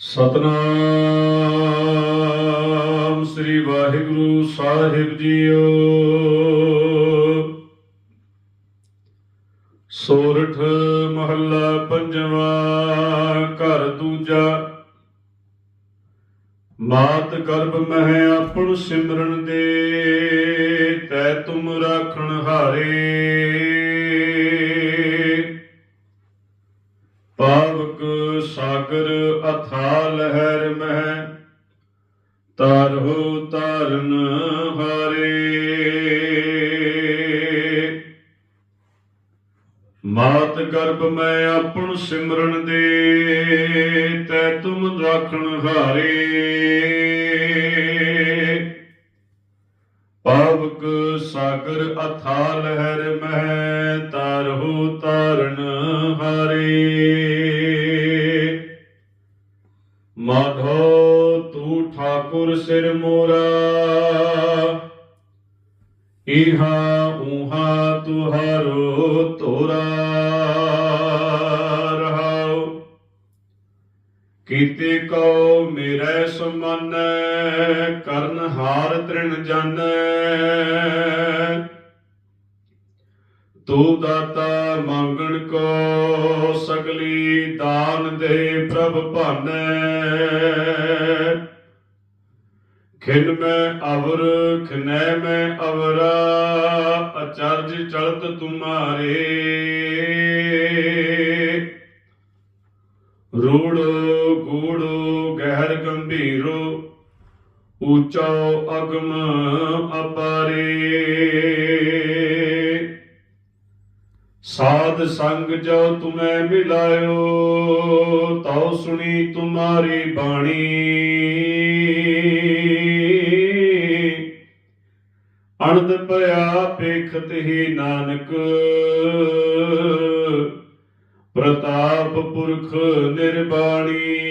ਸਤਨਾਮ ਸ੍ਰੀ ਵਾਹਿਗੁਰੂ ਸਾਹਿਬ ਜੀਓ। ਸੋਰਠ ਮਹੱਲਾ ਪੰਜਵਾਂ, ਘਰ ਦੂਜਾ। ਮਾਤ ਗਰਭ ਮਹਿ ਆਪਣ ਸਿਮਰਨ ਦੇ, ਤੈ ਤੁਮ ਰਾਖਣ ਹਾਰੇ। ਪਾਵਕ ਸਾਗਰ ਅਥਾ ਲਹਿਰ ਮਹਿ ਤਾਰਹੁ ਤਾਰਨ ਹਾਰੇ। ਮਾਤ ਗਰਭ ਮੈਂ ਆਪਣ ਸਿਮਰਨ ਦੇ, ਤੈ ਤੁਮ ਰਾਖਣ ਹਾਰੇ। ਪਾਵਕ ਸਾਗਰ ਅਥਾ ਲਹਿਰ ਮਹਿ ਤਾਰਹੁ ਤਾਰਨ ਹਾਰੇ। ਸਿਰ ਮੋਰਾ। ਇਹਾ ਉਹਾ ਤੁਹਾਰੋ ਤੋਰਾ। ਰਹਾਉ। ਕੀਤੇ ਕੋ ਮੇਰੇ ਸਮਨ, ਕਰਨ ਹਾਰ ਤ੍ਰਿਣ ਜਾਣੈ ਤੂੰ ਦਾਤਾ ਮੰਗਣ ਕੋ ਸਗਲੀ ਦਾਨ ਦੇ ਪ੍ਰਭ ਭਾਨੈ। ਖਿਨ ਮੈਂ ਅਵਰ, ਖਿਨੈ ਮੈਂ ਅਵਰਾ, ਅਚਰਜ ਚਲਤ ਤੁਮਾਰੇ। ਰੂੜੋ, ਗੂੜੋ, ਗਹਿਰ ਗੰਭੀਰੋ ਊਚਾ ਅਗਮ ਅਪਾਰੇ। ਸਾਧ ਸੰਗ ਜੋ ਤੁਮੈ ਮਿਲਾਇਓ, ਤਉ ਸੁਣੀ ਤੁਮਾਰੀ ਬਾਣੀ। ਅਣਦ ਪਿਆ ਪੇਖਤ ਹੀ ਨਾਨਕ। ਪ੍ਰਤਾਪ ਪੁਰਖ ਨਿਰਬਾਣੀ।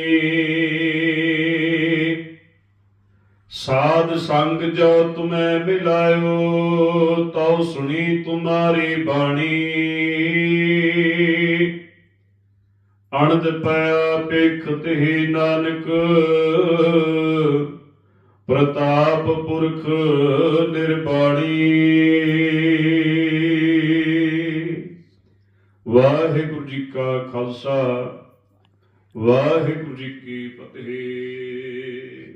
ਸਾਧ ਸੰਗ ਜੋ ਤੁਮੈ ਮਿਲਾਇਓ, ਤਉ ਸੁਣੀ ਤੁਮਾਰੀ ਬਾਣੀ। ਅਣਦ ਪਿਆ ਪੇਖਤ ਹੀ ਨਾਨਕ। ਪ੍ਰਤਾਪ ਪੁਰਖ ਨਿਰਬਾਣੀ। ਵਾਹਿਗੁਰੂ ਜੀ ਕਾ ਖਾਲਸਾ ਵਾਹਿਗੁਰੂ ਜੀ ਕੀ ਫਤਿਹ।